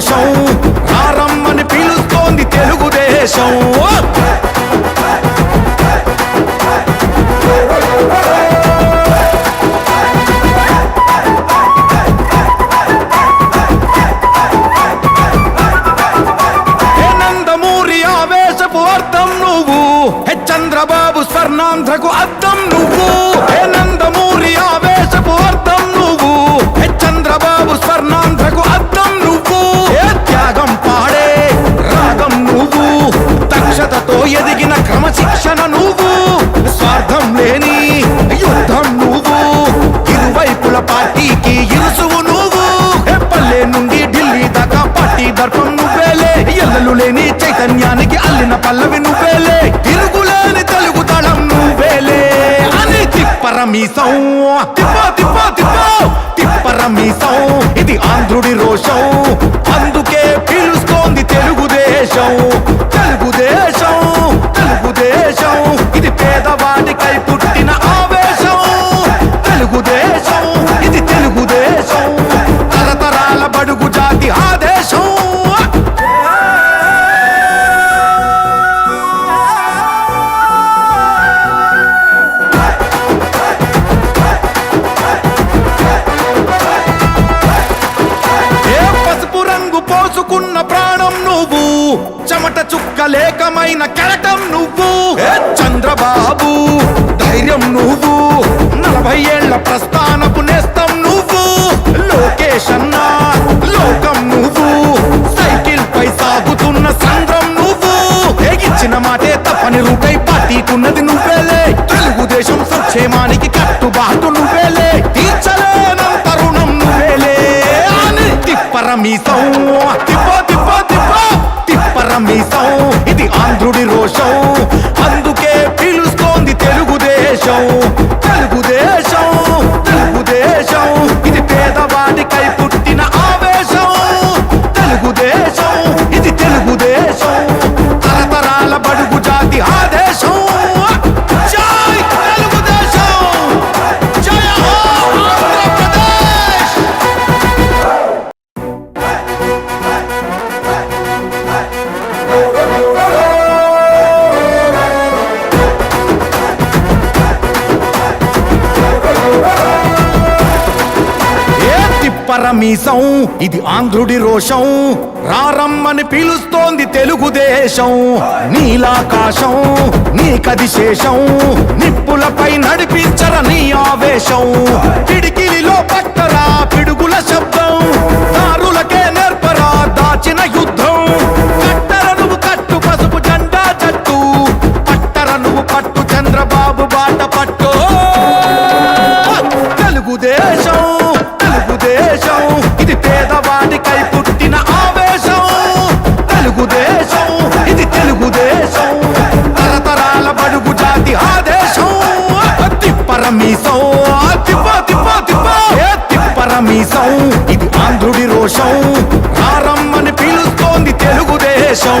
సంతోషం రారమ్మని పిలుస్తోంది తెలుగుదేశం. మీసం తిప్ప తిప్ప తిప్ప. తిప్ప మీసం ఇది ఆంధ్రుడి రోషం. మీసం ఇది ఆంధ్రుడి రోషం. మీసం. ఇది ఆంధ్రుడి రోషం. రారమ్మని పిలుస్తోంది తెలుగుదేశం. నీలాకాశం నీకది శేషం. నిప్పులపై నడిపించర నీ ఆవేశం. కిడికిలిలో పక్కరా పిడుగుల శబ్దం. దారులకే నేర్పరా దాచిన యుద్ధం. సంతోషం రమ్మని పిలుస్తోంది తెలుగుదేశం.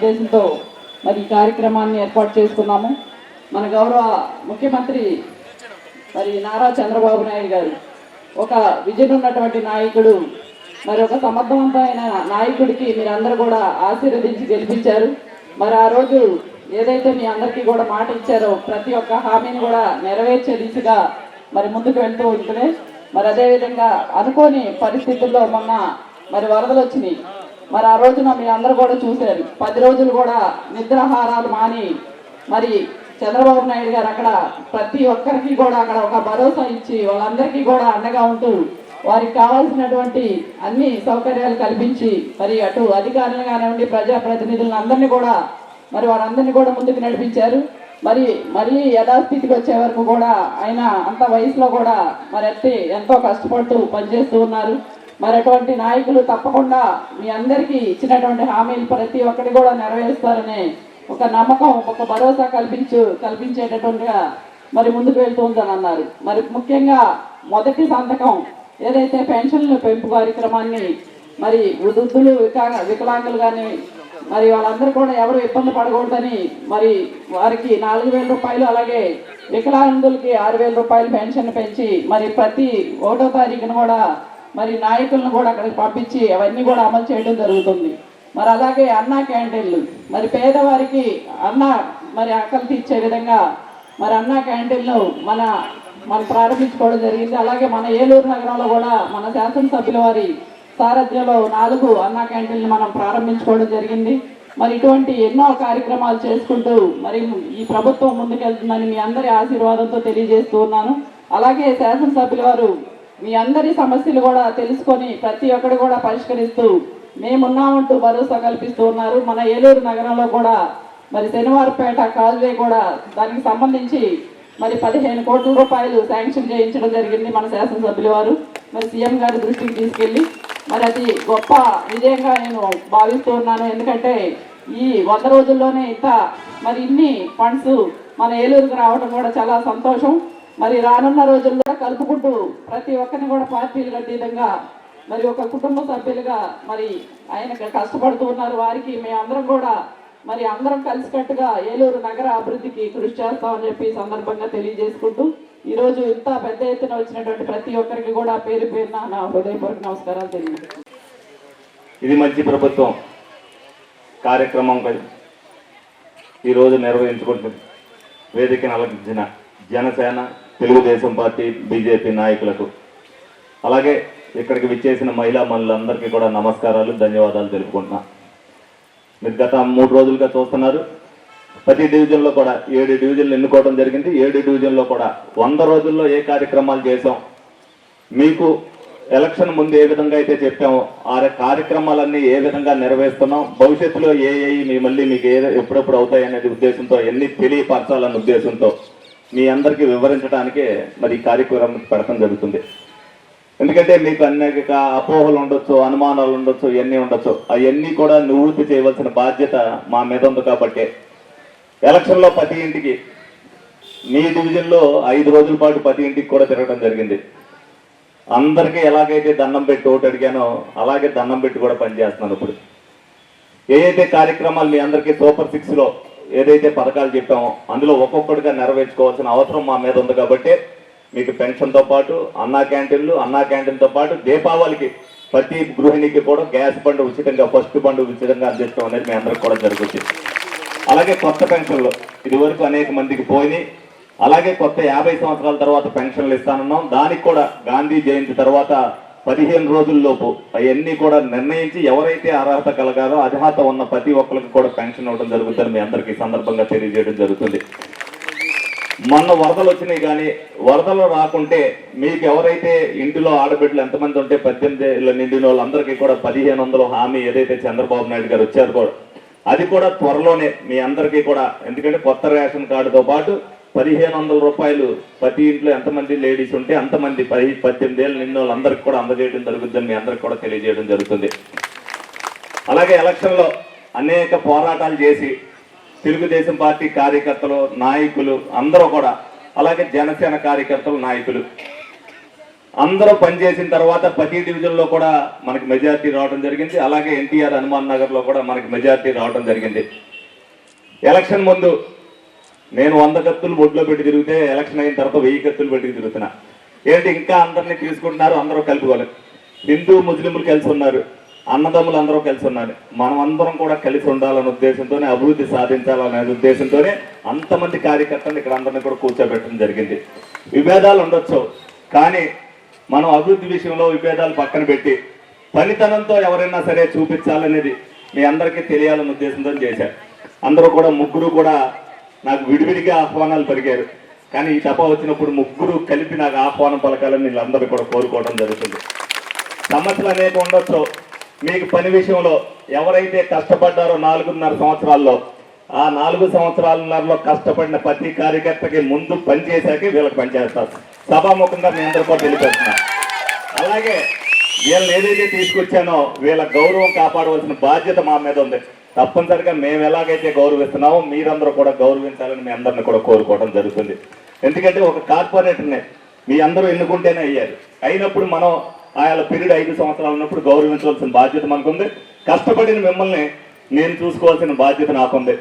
ఉద్దేశంతో మరి ఈ కార్యక్రమాన్ని ఏర్పాటు చేసుకున్నాము మన గౌరవ ముఖ్యమంత్రి మరి నారా చంద్రబాబు నాయుడు గారు ఒక విజన్ ఉన్నటువంటి నాయకుడు మరి ఒక సమర్థవంతమైన నాయకుడికి మీరందరూ కూడా ఆశీర్వదించి గెలిపించారు. మరి ఆ రోజు ఏదైతే మీ అందరికీ కూడా మాట ఇచ్చారో ప్రతి ఒక్క హామీని కూడా నెరవేర్చే దిశగా మరి ముందుకు వెళ్తూ ఉంటుంది మరి అదేవిధంగా అనుకోని పరిస్థితుల్లో మొన్న మరి వరదలు వచ్చినాయి. మరి ఆ రోజున మీ అందరూ కూడా చూశారు. పది రోజులు కూడా నిద్రాహారాలు మాని మరి చంద్రబాబు నాయుడు గారు అక్కడ ప్రతి ఒక్కరికి కూడా అక్కడ ఒక భరోసా ఇచ్చి వాళ్ళందరికీ కూడా అండగా ఉంటూ వారికి కావాల్సినటువంటి అన్ని సౌకర్యాలు కల్పించి మరి అటు అధికారులు కానివ్వండి ప్రజాప్రతినిధులను అందరినీ కూడా మరి వారందరినీ కూడా ముందుకు నడిపించారు. మరి మరీ యథాస్థితికి వచ్చే వరకు కూడా ఆయన అంత వయసులో కూడా మరి ఎత్తి ఎంతో కష్టపడుతూ పనిచేస్తూ ఉన్నారు. మరి అటువంటి నాయకులు తప్పకుండా మీ అందరికీ ఇచ్చినటువంటి హామీలు ప్రతి ఒక్కటి కూడా నెరవేరుస్తారనే ఒక నమ్మకం ఒక భరోసా కల్పించు కల్పించేటటువంటిగా మరి ముందుకు వెళ్తుందని అన్నారు. మరి ముఖ్యంగా మొదటి సంతకం ఏదైతే పెన్షన్ల పెంపు కార్యక్రమాన్ని మరి వృద్ధులు వికాంగ వికలాంగులు కానీ మరి వాళ్ళందరూ కూడా ఎవరు ఇబ్బంది పడకూడదని మరి వారికి నాలుగు వేల రూపాయలు అలాగే వికలాంగులకి ఆరు వేల రూపాయలు పెన్షన్ పెంచి మరి ప్రతి ఒకటో తారీఖున కూడా మరి నాయకులను కూడా అక్కడికి పంపించి అవన్నీ కూడా అమలు చేయడం జరుగుతుంది. మరి అలాగే అన్నా క్యాంటీన్లు. మరి పేదవారికి అన్న మరి ఆకలి తీర్చే విధంగా మరి అన్నా క్యాంటీన్లు మన మనం ప్రారంభించుకోవడం జరిగింది. అలాగే మన ఏలూరు నగరంలో కూడా మన శాసనసభ్యుల వారి సారథ్యంలో నాలుగు అన్నా క్యాంటీన్లు మనం ప్రారంభించుకోవడం జరిగింది. మరి ఇటువంటి ఎన్నో కార్యక్రమాలు చేసుకుంటూ మరి ఈ ప్రభుత్వం ముందుకెళ్తుందని మీ అందరి ఆశీర్వాదంతో తెలియజేస్తూ ఉన్నాను. అలాగే శాసనసభ్యుల వారు మీ అందరి సమస్యలు కూడా తెలుసుకొని ప్రతి ఒక్కరు కూడా పరిష్కరిస్తూ మేమున్నామంటూ భరోసా కల్పిస్తూ ఉన్నారు. మన ఏలూరు నగరంలో కూడా మరి శనివారపేట కాలువే కూడా దానికి సంబంధించి మరి పదిహేను కోట్ల రూపాయలు శాంక్షన్ చేయించడం జరిగింది మన శాసనసభ్యుల వారు. మరి సీఎం గారి దృష్టికి తీసుకెళ్ళి మరి అది గొప్ప విజయంగా నేను భావిస్తూ ఉన్నాను. ఎందుకంటే ఈ వంద రోజుల్లోనే ఇంత మరి ఇన్ని ఫండ్స్ మన ఏలూరుకు రావడం కూడా చాలా సంతోషం. మరి రానున్న రోజుల్లో కలుపుకుంటూ ప్రతి ఒక్కరిని కూడా పార్టీలు అతీతంగా మరి ఒక కుటుంబ సభ్యులుగా మరి ఆయన కష్టపడుతూ ఉన్నారు. వారికి మేమందరం కూడా మరి అందరం కలిసికట్టుగా ఏలూరు నగర అభివృద్ధికి కృషి చేస్తామని చెప్పి సందర్భంగా తెలియజేసుకుంటూ ఈరోజు ఇంత పెద్ద ఎత్తున వచ్చినటువంటి ప్రతి ఒక్కరికి కూడా పేరు పేరున నా హృదయపూర్వక నమస్కారాలు తెలియజేస్తాను ఇది మంచి ప్రభుత్వం కార్యక్రమం కదా. ఈరోజు నిర్వహించుకుంటుంది. వేదికను అలంకరించిన జనసేన తెలుగుదేశం పార్టీ బీజేపీ నాయకులకు. అలాగే ఇక్కడికి విచ్చేసిన మహిళా మనులందరికీ కూడా నమస్కారాలు ధన్యవాదాలు తెలుపుకుంటున్నా. మీరు గత మూడు రోజులుగా చూస్తున్నారు. ప్రతి డివిజన్లో కూడా ఏడు డివిజన్లు ఎన్నుకోవడం జరిగింది. ఏడు డివిజన్లో కూడా వంద రోజుల్లో ఏ కార్యక్రమాలు చేసాం మీకు ఎలక్షన్ ముందు ఏ విధంగా అయితే చెప్పామో ఆ కార్యక్రమాలన్నీ ఏ విధంగా నెరవేరుస్తున్నాం భవిష్యత్తులో ఏ ఏ మీ మళ్ళీ మీకు ఏ ఎప్పుడెప్పుడు అవుతాయి అనేది ఉద్దేశంతో ఎన్ని తెలియపరచాలన్న ఉద్దేశంతో మీ అందరికీ వివరించడానికే మరి ఈ కార్యక్రమం పెడతం జరుగుతుంది. ఎందుకంటే మీకు అనేక అపోహలు ఉండొచ్చు అనుమానాలు ఉండొచ్చు ఇవన్నీ ఉండొచ్చు. అవన్నీ కూడా నివృత్తి చేయవలసిన బాధ్యత మా మీద ఉంది కాబట్టి. ఎలక్షన్లో ప్రతి ఇంటికి మీ డివిజన్లో ఐదు రోజుల పాటు ప్రతి ఇంటికి కూడా తిరగడం జరిగింది. అందరికీ ఎలాగైతే దండం పెట్టి ఓటు అడిగానో అలాగే దండం పెట్టి కూడా పనిచేస్తున్నాను ఇప్పుడు. ఏదైతే కార్యక్రమాలు మీ అందరికీ సూపర్ సిక్స్లో ఏదైతే పథకాలు చెప్పామో అందులో ఒక్కొక్కటిగా నెరవేర్చుకోవాల్సిన అవసరం మా మీద ఉంది కాబట్టి మీకు పెన్షన్తో పాటు అన్నా క్యాంటీన్లు అన్నా క్యాంటీన్తో పాటు దీపావళికి ప్రతి గృహిణికి కూడా గ్యాస్ బండ్ ఉచితంగా ఫస్ట్ బండ్ ఉచితంగా అందిస్తాం అనేది మీ అందరికి కూడా జరుగుతుంది. అలాగే కొత్త పెన్షన్లు ఇదివరకు అనేక మందికి పోయినాయి. అలాగే కొత్త యాభై సంవత్సరాల తర్వాత పెన్షన్లు ఇస్తానన్నాం. దానికి కూడా గాంధీ జయంతి తర్వాత పదిహేను రోజుల్లోపు అవన్నీ కూడా నిర్ణయించి ఎవరైతే అర్హత కలగారో అర్హత ఉన్న ప్రతి ఒక్కరికి కూడా పెన్షన్ ఇవ్వడం జరుగుతుంది మీ అందరికీ సందర్భంగా తెలియజేయడం జరుగుతుంది. మొన్న వరదలు వచ్చినాయి కానీ వరదలు రాకుంటే మీకు ఎవరైతే ఇంటిలో ఆడబిడ్డలు ఎంతమంది ఉంటే పద్దెనిమిది ఏళ్ళ నిండిన వాళ్ళందరికీ కూడా పదిహేను వందల హామీ ఏదైతే చంద్రబాబు నాయుడు గారు వచ్చారు కూడా అది కూడా త్వరలోనే మీ అందరికీ కూడా ఎందుకంటే కొత్త రేషన్ కార్డుతో పాటు పదిహేను వందల రూపాయలు ప్రతి ఇంట్లో ఎంతమంది లేడీస్ ఉంటే అంతమంది పది పద్దెనిమిది ఏళ్ళు నిండిన వాళ్ళందరికీ కూడా అందజేయడం జరుగుతుందని మీ అందరికీ కూడా తెలియజేయడం జరుగుతుంది. అలాగే ఎలక్షన్లో అనేక పోరాటాలు చేసి తెలుగుదేశం పార్టీ కార్యకర్తలు నాయకులు అందరూ కూడా అలాగే జనసేన కార్యకర్తలు నాయకులు అందరూ పనిచేసిన తర్వాత ప్రతి డివిజన్లో కూడా మనకి మెజార్టీ రావడం జరిగింది. అలాగే ఎన్టీఆర్ హనుమాన్ నగర్లో కూడా మనకి మెజార్టీ రావడం జరిగింది. ఎలక్షన్ ముందు నేను వంద కత్తులు బొడ్లో పెట్టి తిరిగితే ఎలక్షన్ అయిన తర్వాత వెయ్యి కత్తులు పెట్టి తిరుగుతున్నా. ఏంటి ఇంకా అందరినీ తీసుకుంటున్నారు అందరూ కలుపుకోవాలి హిందూ ముస్లింలు కలిసి ఉన్నారు అన్నదమ్ములు అందరూ కలిసి ఉన్నారు మనం అందరం కూడా కలిసి ఉండాలనే ఉద్దేశంతోనే అభివృద్ధి సాధించాలనే ఉద్దేశంతోనే అంతమంది కార్యకర్తలు ఇక్కడ అందరినీ కూడా కూర్చోబెట్టడం జరిగింది. విభేదాలు ఉండొచ్చు కానీ మనం అభివృద్ధి విషయంలో విభేదాలు పక్కన పెట్టి పనితనంతో ఎవరైనా సరే చూపించాలనేది మీ అందరికీ తెలియాలనే ఉద్దేశంతో చేశారు. అందరూ కూడా ముగ్గురు కూడా నాకు విడివిడిగా ఆహ్వానాలు పలికారు. కానీ ఈ సభ వచ్చినప్పుడు ముగ్గురు కలిపి నాకు ఆహ్వానం పలకాలని వీళ్ళందరూ కూడా కోరుకోవడం జరుగుతుంది. సమస్యలు అనేక ఉండొచ్చు. మీకు పని విషయంలో ఎవరైతే కష్టపడ్డారో నాలుగున్నర సంవత్సరాల్లో ఆ నాలుగు సంవత్సరాలన్నరలో కష్టపడిన ప్రతి కార్యకర్తకి ముందు పనిచేశాక వీళ్ళకి పనిచేస్తారు సభాముఖంగా మీ అందరూ కూడా తెలియపడుతున్నా అలాగే వీళ్ళని ఏదైతే తీసుకొచ్చానో వీళ్ళ గౌరవం కాపాడవలసిన బాధ్యత మా మీద ఉంది. తప్పనిసరిగా మేము ఎలాగైతే గౌరవిస్తున్నామో మీరందరూ కూడా గౌరవించాలని మీ అందరిని కూడా కోరుకోవడం జరుగుతుంది. ఎందుకంటే ఒక కార్పొరేటర్నే మీ అందరూ ఎన్నుకుంటేనే అయ్యారు. అయినప్పుడు మనం ఆయన పీరియడ్ ఐదు సంవత్సరాలు ఉన్నప్పుడు గౌరవించవలసిన బాధ్యత మనకుంది. కష్టపడిన మిమ్మల్ని నేను చూసుకోవాల్సిన బాధ్యత నాకుంది.